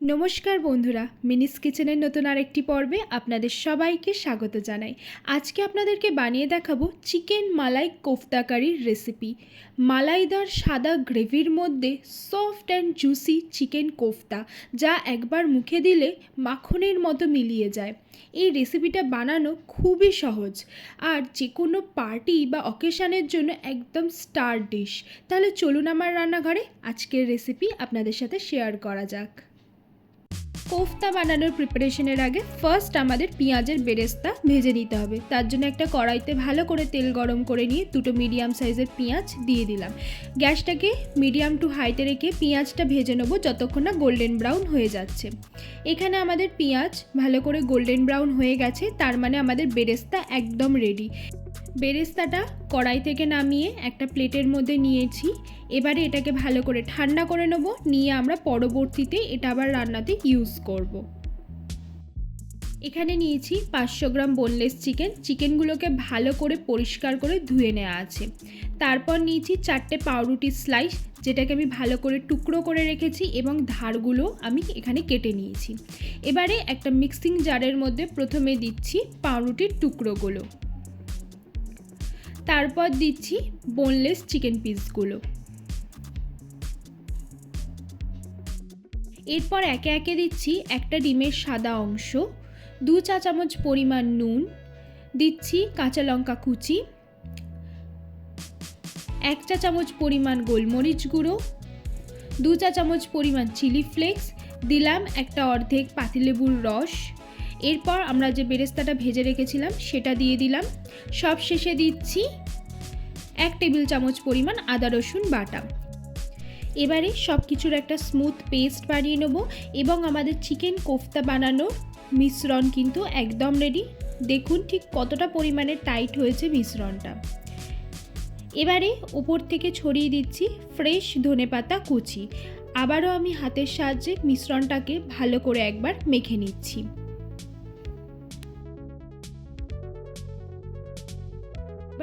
নমস্কার বন্ধুরা মিনিস কিচেনের নতুন আরেকটি পর্বে আপনাদের সবাইকে স্বাগত জানাই। আজকে আপনাদেরকে বানিয়ে দেখাবো চিকেন মালাই কোফতা কারির রেসিপি মালাইদার সাদা গ্রেভির মধ্যে soft and juicy chicken kofta, যা একবার মুখে দিলে মাখনের মতো মিলিয়ে যায়। এই রেসিপিটা বানানো খুবই সহজ। আর যে কোনো পার্টি বা অকেশানের জন্য একদম স্টার ডিশ তাহলে চলুন আমার রান্নাঘরে আজকের রেসিপি আপনাদের সাথে শেয়ার করা যাক। কোফতা বানানোর প্রিপারেশনের আগে ফার্স্ট আমাদের পেঁয়াজের বেরেস্তা ভেজে নিতে হবে। তার জন্য একটা কড়াইতে ভালো করে তেল গরম করে নিয়ে দুটো মিডিয়াম সাইজের পেঁয়াজ দিয়ে দিলাম। গ্যাসটাকে মিডিয়াম টু হাইতে রেখে পেঁয়াজটা ভেজে নেব যতক্ষণ না গোল্ডেন ব্রাউন হয়ে যাচ্ছে। এখানে আমাদের পেঁয়াজ ভালো করে গোল্ডেন ব্রাউন হয়ে গেছে, তার মানে আমাদের বেরেস্তা একদম রেডি বেরেস্তাটা কড়াই থেকে নামিয়ে একটা প্লেটের মধ্যে নিয়েছি। এবারে এটাকে ভালো করে ঠান্ডা করে নেব, নিয়ে আমরা পরবর্তীতে এটা আবার রান্নাতে ইউজ করব। এখানে নিয়েছি পাঁচশো গ্রাম বোনলেস চিকেন চিকেনগুলোকে ভালো করে পরিষ্কার করে ধুয়ে নেওয়া আছে। তারপর নিয়েছি চারটে পাউরুটির স্লাইস যেটাকে আমি ভালো করে টুকরো করে রেখেছি এবং ধারগুলো আমি এখানে কেটে নিয়েছি। এবারে একটা মিক্সিং জারের মধ্যে প্রথমে দিচ্ছি পাউরুটির টুকরোগুলো। তারপর দিচ্ছি বোনলেস চিকেন পিসগুলো এরপর একে একে দিচ্ছি একটা ডিমের সাদা অংশ, দু চা চামচ পরিমাণ নুন, দিচ্ছি কাঁচা লঙ্কা কুচি, এক চা চামচ পরিমাণ গোলমরিচ গুঁড়ো, দু চা চামচ পরিমাণ চিলি ফ্লেক্স দিলাম একটা অর্ধেক পাতিলেবুর রস এরপর আমরা যে বেরেস্তাটা ভেজে রেখেছিলাম, সেটা দিয়ে দিলাম। সব শেষে দিচ্ছি এক টেবিল চামচ পরিমাণ আদা, রসুন, বাটা। এবারে সব কিছুর একটা স্মুথ পেস্ট বানিয়ে নেব এবং আমাদের চিকেন কোফতা বানানোর মিশ্রণ কিন্তু একদম রেডি দেখুন ঠিক কতটা পরিমাণে টাইট হয়েছে মিশ্রণটা। এবারে উপর থেকে ছড়িয়ে দিচ্ছি ফ্রেশ ধনেপাতা কুচি। আবারও আমি হাতের সাহায্যে মিশ্রণটাকে ভালো করে একবার মেখে নিচ্ছি।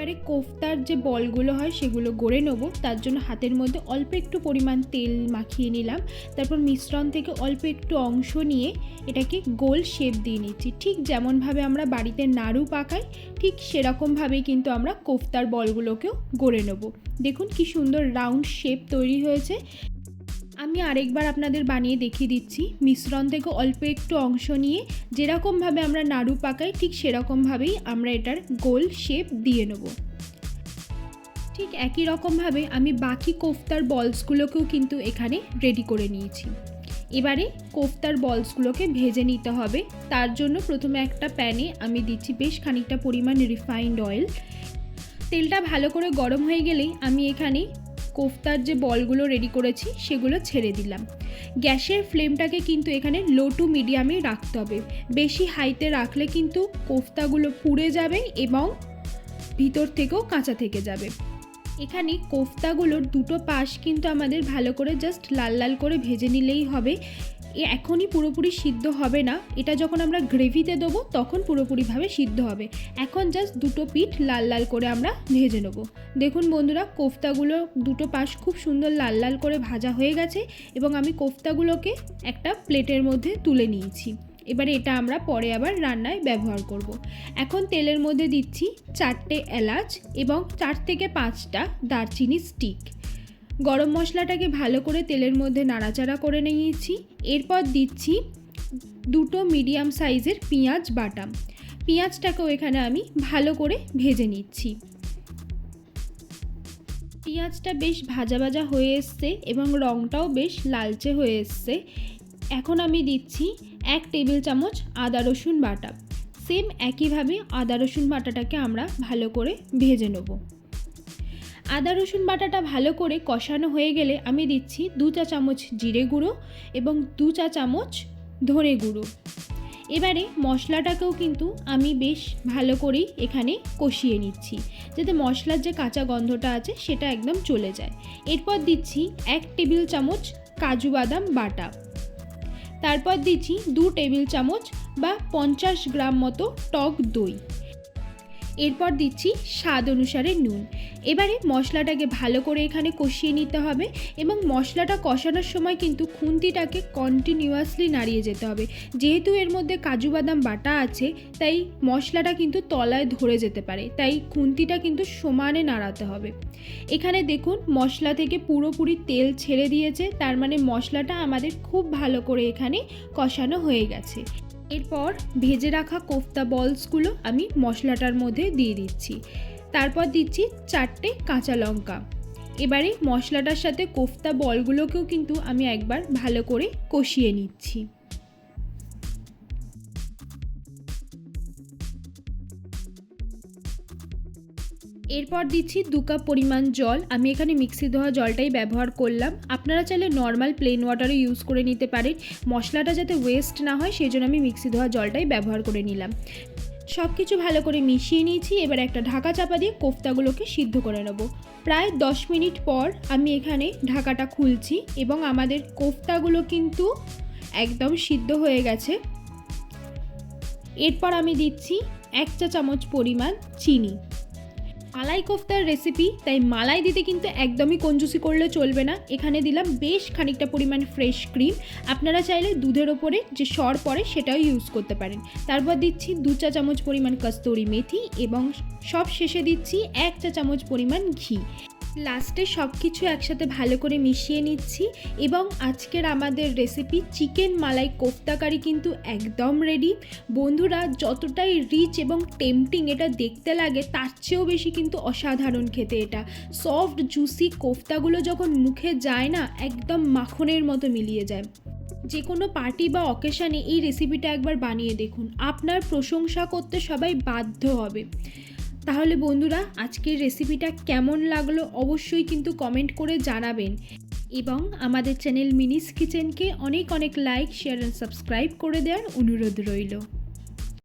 এবারে কোফতার যে বলগুলো হয় সেগুলো গড়ে নেব। তার জন্য হাতের মধ্যে অল্প একটু পরিমাণ তেল মাখিয়ে নিলাম। তারপর মিশ্রণ থেকে অল্প একটু অংশ নিয়ে এটাকে গোল শেপ দিয়ে নিচ্ছি। ঠিক যেমনভাবে আমরা বাড়িতে নাড়ু পাকাই, ঠিক সেরকমভাবেই কিন্তু আমরা কোফতার বলগুলোকেও গড়ে নেব। দেখুন কি সুন্দর রাউন্ড শেপ তৈরি হয়েছে। আমি আরেকবার আপনাদের বানিয়ে দেখিয়ে দিচ্ছি। মিশ্রণ থেকে অল্প একটু অংশ নিয়ে যেরকমভাবে আমরা নাড়ু পাকাই, ঠিক সেরকমভাবেই আমরা এটার গোল শেপ দিয়ে নেব। ঠিক একই রকমভাবে আমি বাকি কোফতার বলসগুলোকেও কিন্তু এখানে রেডি করে নিয়েছি। এবারে কোফতার বলসগুলোকে ভেজে নিতে হবে। তার জন্য প্রথমে একটা প্যানে আমি দিচ্ছি বেশ খানিকটা পরিমাণ রিফাইন্ড অয়েল তেলটা ভালো করে গরম হয়ে গেলেই আমি এখানে কোফতার যে বলগুলো রেডি করেছি, সেগুলো ছেড়ে দিলাম। গ্যাসের ফ্লেমটাকে কিন্তু এখানে লো টু মিডিয়ামে রাখতে হবে। বেশি হাইতে রাখলে কিন্তু কোফতাগুলো পুড়ে যাবে এবং ভিতর থেকেও কাঁচা থেকে যাবে। এখানে কোফতাগুলোর দুটো পাশ কিন্তু আমাদের ভালো করে জাস্ট লাল লাল করে ভেজে নিলেই হবে। এখনই পুরোপুরি সিদ্ধ হবে না। এটা যখন আমরা গ্রেভিতে দেবো, তখন পুরোপুরিভাবে সিদ্ধ হবে। এখন জাস্ট দুটো পিঠ লাল লাল করে আমরা ভেজে নেব। দেখুন বন্ধুরা, কোফতাগুলো দুটো পাশ খুব সুন্দর লাল লাল করে ভাজা হয়ে গেছে এবং আমি কোফতাগুলোকে একটা প্লেটের মধ্যে তুলে নিয়েছি। এবারে এটা আমরা পরে আবার রান্নায় ব্যবহার করব। এখন তেলের মধ্যে দিচ্ছি চারটে এলাচ এবং চার থেকে পাঁচটা দারচিনি স্টিক গরম মশলাটাকে ভালো করে তেলের মধ্যে নাড়াচাড়া করে নিয়েছি। এরপর দিচ্ছি দুটো মিডিয়াম সাইজের পেঁয়াজ বাটাম পেঁয়াজটাকেও এখানে আমি ভালো করে ভেজে নিচ্ছি। পেঁয়াজটা বেশ ভাজা ভাজা হয়ে এসছে এবং রঙটাও বেশ লালচে হয়ে এসছে। এখন আমি দিচ্ছি এক টেবিল চামচ আদা রসুন বাটা। সেম একইভাবে আদা রসুন বাটাটাকে আমরা ভালো করে ভেজে নেব। আদা, রসুন বাটাটা ভালো করে কষানো হয়ে গেলে আমি দিচ্ছি দু চা চামচ জিরে গুঁড়ো এবং দু চা চামচ ধনে গুঁড়ো। এবারে মশলাটাকেও কিন্তু আমি বেশ ভালো করেই এখানে কষিয়ে নিচ্ছি, যাতে মশলার যে কাঁচা গন্ধটা আছে সেটা একদম চলে যায়। এরপর দিচ্ছি এক টেবিল চামচ কাজু বাদাম বাটা। তারপর দিচ্ছি দু টেবিল চামচ বা পঞ্চাশ গ্রাম মতো টক দই। এরপর দিচ্ছি স্বাদ অনুসারে নুন। এবারে মশলাটাকে ভালো করে এখানে কষিয়ে নিতে হবে এবং মশলাটা কষানোর সময় কিন্তু খুন্তিটাকে কন্টিনিউয়াসলি নাড়িয়ে যেতে হবে। যেহেতু এর মধ্যে কাজু বাদাম বাটা আছে, তাই মশলাটা কিন্তু তলায় ধরে যেতে পারে, তাই খুন্তিটা কিন্তু সমানে নাড়াতে হবে। এখানে দেখুন মশলা থেকে পুরোপুরি তেল ছেড়ে দিয়েছে, তার মানে মশলাটা আমাদের খুব ভালো করে এখানে কষানো হয়ে গেছে। এরপর ভেজে রাখা কোফতা বলসগুলো আমি মশলাটার মধ্যে দিয়ে দিচ্ছি। তারপর দিচ্ছি চারটে কাঁচা লঙ্কা। এবারে মশলাটার সাথে কোফতা বলগুলোকেও কিন্তু আমি একবার ভালো করে কষিয়ে নিচ্ছি। এরপর দিচ্ছি দু কাপ পরিমাণ জল। আমি এখানে মিক্সি ধোয়া জলটাই ব্যবহার করলাম। আপনারা চাইলে নর্মাল প্লেন ওয়াটারও ইউজ করে নিতে পারেন। মশলাটা যাতে ওয়েস্ট না হয়, সেই জন্য আমি মিক্সি ধোয়া জলটাই ব্যবহার করে নিলাম। সব কিছু ভালো করে মিশিয়ে নিয়েছি। এবার একটা ঢাকা চাপা দিয়ে কোফতাগুলোকে সিদ্ধ করে নেব। প্রায় দশ মিনিট পর আমি এখানে ঢাকাটা খুলছি এবং আমাদের কোফতাগুলো কিন্তু একদম সিদ্ধ হয়ে গেছে। এরপর আমি দিচ্ছি এক চা চামচ পরিমাণ চিনি। মালাই কোফতার রেসিপি তাই মালাই দিতে কিন্তু একদমই কঞ্জুসি করলে চলবে না। এখানে দিলাম বেশ খানিকটা পরিমাণ ফ্রেশ ক্রিম আপনারা চাইলে দুধের ওপরে যে সর পড়ে সেটাও ইউজ করতে পারেন। তারপর দিচ্ছি দু চা চামচ পরিমাণ কস্তুরি মেথি এবং সব শেষে দিচ্ছি এক চা চামচ পরিমাণ ঘি। লাস্টে সব কিছু একসাথে ভালো করে মিশিয়ে নিচ্ছি এবং আজকের আমাদের recipe chicken malai kofta curry কিন্তু একদম রেডি বন্ধুরা, যতটাই রিচ এবং টেম্পটিং এটা দেখতে লাগে, তার চেয়েও বেশি কিন্তু অসাধারণ খেতে এটা। সফট জুসি কোফতাগুলো যখন মুখে যায় না, একদম মাখনের মতো মিলিয়ে যায়। যে কোনো পার্টি বা অকেশানে এই রেসিপিটা একবার বানিয়ে দেখুন। আপনার প্রশংসা করতে সবাই বাধ্য হবে। তাহলে বন্ধুরা, আজকের রেসিপিটা কেমন লাগল অবশ্যই কিন্তু কমেন্ট করে জানাবেন। এবং আমাদের চ্যানেল মিনিস কিচেনকে অনেক অনেক লাইক শেয়ার অ্যান্ড সাবস্ক্রাইব করে দেওয়ার অনুরোধ রইল।